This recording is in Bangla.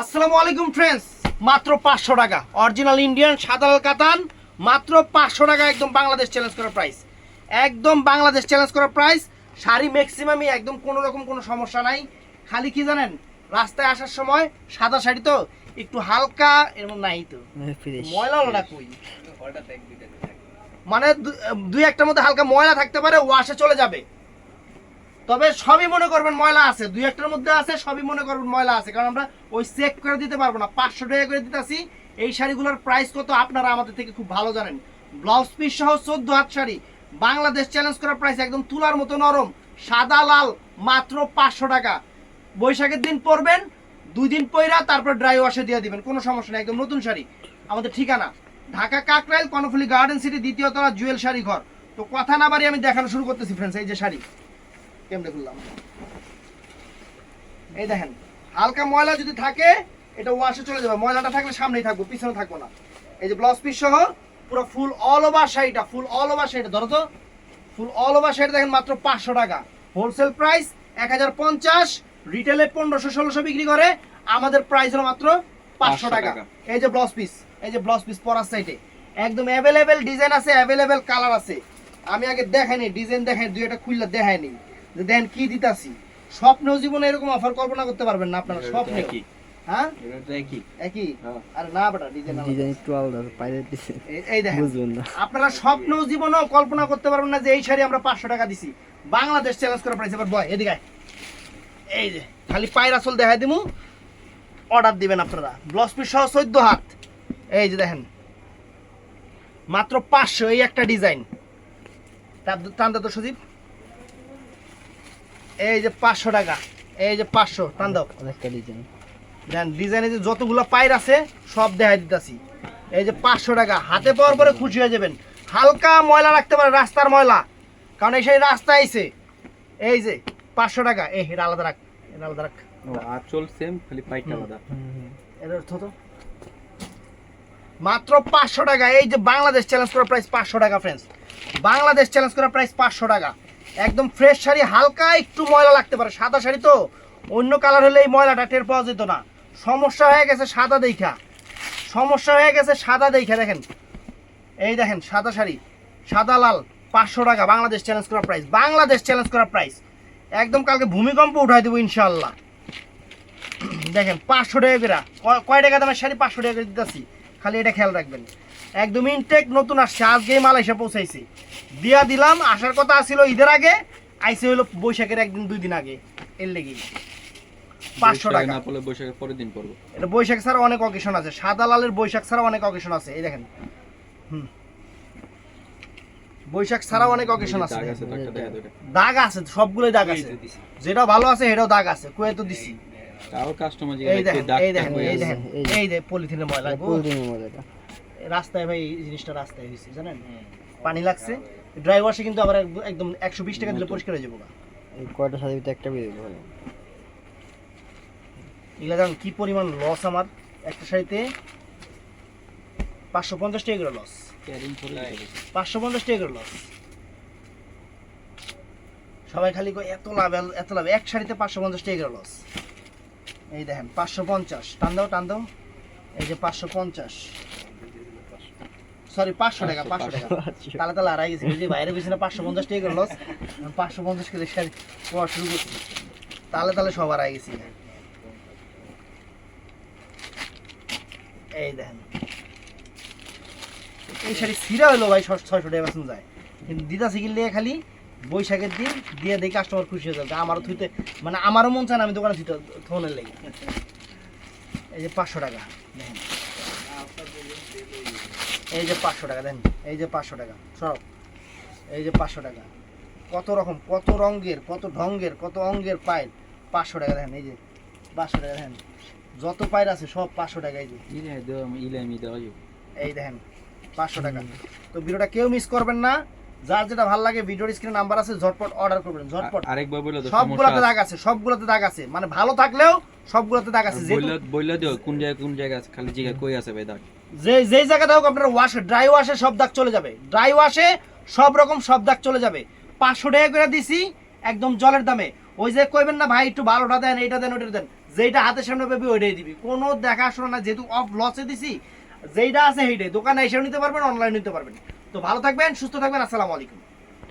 আসসালামু আলাইকুম ফ্রেন্ডস মাত্র পাঁচশো টাকা। অরিজিনাল ইন্ডিয়ান সাদাল কাতান মাত্র পাঁচশো টাকা একদম বাংলাদেশ চ্যালেঞ্জ করার প্রাইস একদম বাংলাদেশ চ্যালেঞ্জ করার প্রাইস শাড়ি ম্যাক্সিমামই একদম কোনো রকম কোনো সমস্যা নাই। খালি কি জানেন? রাস্তায় আসার সময় সাদা শাড়ি তো একটু হালকা এরকম নাই তো। ময়লা ওটা কই? মানে দুই একটার মধ্যে হালকা ময়লা থাকতে পারে ওয়াশে চলে যাবে। তবে সবই মনে করবেন ময়লা আছে। দুই একটার মধ্যে আছে, সবই মনে করবেন ময়লা আছে। কারণ আমরা ওই চেক করে দিতে পারব না। পাঁচশো টাকা করে দিতেছি। এই শাড়িগুলোর প্রাইস কত আপনারা আমাদের থেকে খুব ভালো জানেন। ব্লাউজ পিস সহ চোদ্দ হাত শাড়ি। বাংলাদেশ চ্যালেঞ্জ করার প্রাইস একদম তুলার মতো নরম। সাদা, লাল, মাত্র পাঁচশো টাকা। বৈশাখের দিন পরবেন, দুই দিন পইরা তারপর ড্রাই ওয়াশে দিয়ে দিবেন। কোনো সমস্যা নেই, একদম নতুন শাড়ি। আমাদের ঠিকানা, ঢাকা কাকরাইল, কর্ণফুলি গার্ডেন সিটি দ্বিতীয় তলা জুয়েল শাড়ি ঘর। তো কথা না বাড়ি আমি দেখানো শুরু করতেছি ফ্রেন্ডস এই যে শাড়ি। কেমনে খুললাম? এই দেখেন হালকা ময়লা যদি থাকে এটা ওয়াশে চলে যাবে। ময়লাটা থাকলে সামনেই থাকব পিছনে থাকব না। এই যে ব্লাউজ পিস সহ পুরো ফুল অল ওভার শাড়িটা ফুল অল ওভার শাড়িটা ধরো তো। ফুল অল ওভার শাড়ি দেখেন মাত্র পাঁচশো টাকা। হোলসেল প্রাইস এক হাজার পঞ্চাশ রিটেলে পনেরোশো ষোলোশো বিক্রি করে আমাদের প্রাইস হলো মাত্র পাঁচশো টাকা। টাকা। এই যে ব্লাউজ পিস এই যে ব্লাউজ পিস পরার সাইডে একদম অ্যাভেলেবেল ডিজাইন আছে অ্যাভেলেবেল কালার আছে। আমি আগে দেখাইনি ডিজাইন দেখাই দুই একটা খুললে দেখাইনি। যে দেখেন কি দিতাছি? স্বপ্নেও জীবনে এরকম অফার কল্পনা করতে পারবেন না আপনারা স্বপ্নে। একই। হ্যাঁ? হ্যাঁ। আরে না বেটা ডিজাইন ডিজাইন একটু আলাদা পাইরে দিছে। এই দেখেন বুঝবেন না। আপনারা স্বপ্ন জীবনেও কল্পনা করতে পারবেন না যে এই শাড়ি আমরা পাঁচশো টাকা দিছি। বাংলাদেশ চ্যালেঞ্জ করা প্রাইস এবার বয় এদিকে এই যে খালি পায়ের আসল দেখাই দিমু। অর্ডার দিবেন আপনারা। ব্লাউজ পিস সহ চোদ্দ হাত। এই যে দেখেন মাত্র পাঁচশো এই একটা ডিজাইন দাও তো সজীব। এই যে পাঁচশো টাকা। এই যে পাঁচশো টান দাও। অনেকটা ডিজাইন দেন ডিজাইনে যে যতগুলো পায়ের আছে সব দেখাই দিতেছি। এই যে পাঁচশো টাকা হাতে পাওয়ার পরে খুশি হয়ে যাবেন। হালকা ময়লা রাখতে পারে রাস্তার ময়লা। কারণ এই সেই রাস্তা আইছে। এই যে পাঁচশো টাকা এই এটা আলাদা রাখ এটা আলাদা রাখ। আঁচল সেম খালি পাইটা আলাদা। এর অর্থ তো? মাত্র পাঁচশো টাকা এই যে বাংলাদেশ চ্যালেঞ্জ করার প্রাইস পাঁচশো টাকা ফ্রেন্ডস বাংলাদেশ চ্যালেঞ্জ করার প্রাইস পাঁচশো টাকা। একদম ফ্রেশ শাড়ি, হালকা একটু ময়লা লাগতে পারে। সাদা শাড়ি তো অন্য কালার হলে এই ময়লাটা টের পাওয়া যেত না। সমস্যা হয়ে গেছে সাদা দেখা। সমস্যা হয়ে গেছে সাদা দেখা, দেখেন। এই দেখেন, সাদা শাড়ি। সাদা, লাল, পাঁচশো টাকা বাংলাদেশ চ্যালেঞ্জ করার প্রাইস বাংলাদেশ চ্যালেঞ্জ করার প্রাইস একদম কালকে ভূমিকম্প উঠাই দেবো ইনশাল্লাহ দেখেন, পাঁচশো টাকা করে। কয়- টাকা দামের শাড়ি? পাঁচশো টাকা করে দিতেছি। খালি এটা খেয়াল রাখবেন। একদম ইনটেক নতুন আসছে, আজকেই মাল এসে পৌঁছাইছে। দিয়া দিলাম আসার কথা ছিল ঈদের আগে আইসে হলো বৈশাখের একদিন দুই দিন আগে এর লেগে পাঁচশো টাকা। না পড়লে বৈশাখের পরের দিন পড়ব। এটা বৈশাখ ছাড়া অনেক অকেশন আছে। সাদা লালের বৈশাখ ছাড়া অনেক অকেশন আছে এই দেখেন। হুম। বৈশাখ ছাড়া অনেক অকেশন আছে। দাগ আছে দাগ আছে সবগুলোই দাগ আছে। যেটা ভালো আছে সেটাও দাগ আছে কুয়ে তো দিছি। তাও কাস্টমার এই দেখেন এই দেখেন এই দেখেন এই যে। এই যে পলিথিনের ময়লা রাস্তায় ভাই এই জিনিসটা রাস্তায় হয়েছে জানেন? পানি লাগছে। ড্রাই ওয়াশে কিন্তু আবার একদম- একদম একশো বিশ টাকা দিলে পরিষ্কার হয়ে যাব কয়টা সাথে একটা বেরিয়ে ভালো এগুলা জানেন কি পরিমাণ লস আমার। একটা শাড়িতে পাঁচশো পঞ্চাশ টাকা করে লস পাঁচশো পঞ্চাশ টাকা করে লস সবাই খালি কয় এত লাভ এত লাভ। এক শাড়িতে পাঁচশো পঞ্চাশ টাকা করে লস এই দেখেন পাঁচশো পঞ্চাশ। টান দাও টান দাও। এই যে পাঁচশো পঞ্চাশ। সরি পাঁচশো টাকা পাঁচশো টাকা তালে তালে আড়াই গেছে যে বাইরে বেশি না পাঁচশো পঞ্চাশ টাকা লস পাঁচশো পঞ্চাশ করে শাড়ি পড়া শুরু করছি তালে তালে সব আড়াই গেছি এই দেখেন এই শাড়ি সিরা হলো ভাই ছয়শো টাকা বেতন যায় কিন্তু দিদা সিকিল দিয়ে খালি বৈশাখের দিন দিয়ে দেখি কাস্টমার খুশি হয়ে যাবে আমারও থুইতে মানে আমারও মন চায় না আমি দোকানে থুইতে ফোনের লেগে এই যে পাঁচশো টাকা দেখেন এই যে পাঁচশো টাকা দেন এই যে পাঁচশো টাকা সব এই যে পাঁচশো টাকা। কত রকম কত রঙের কত ঢঙ্গের কত অঙ্গের পায়ের পাঁচশো টাকা দেখেন এই যে পাঁচশো টাকা দেখেন। যত পায়ের আছে সব পাঁচশো টাকা এই যে। এই দেখেন পাঁচশো টাকা। তো ভিডিওটা কেউ মিস করবেন না। যার যেটা ভালো লাগে ভিডিওর স্ক্রিনে নাম্বার আছে ঝটপট অর্ডার করবেন ঝটপট। আরেকবার বলে দাও সবগুলোতে দাগ আছে সবগুলোতে দাগ আছে। মানে ভালো থাকলেও সবগুলোতে দাগ আছে যে বইলা বইলা দিও কোন জায়গায় কোন জায়গায় আছে খালি জিগা কই আছে ভাই দাগ? যে যেই জায়গাটা হোক আপনার ওয়াশ ড্রাই ওয়াশে সব দাগ চলে যাবে। ড্রাই ওয়াশে সব রকম সব দাগ চলে যাবে। পাঁচশো টাকা করে দিছি, একদম জলের দামে। ওই যে কইবেন না, ভাই, একটু ভালোটা দেন, এইটা দেন, ওইটা দেন। যেইটা হাতের সামনে পাবি, ওইটাই দিবি। কোনো দেখাশোনা না, যেহেতু অফ লসে দিছি, যেইটা আছে সেইটাই। দোকানে এসেও নিতে পারবেন অনলাইন নিতে পারবেন। তো ভালো থাকবেন, সুস্থ থাকবেন, আসসালামু আলাইকুম।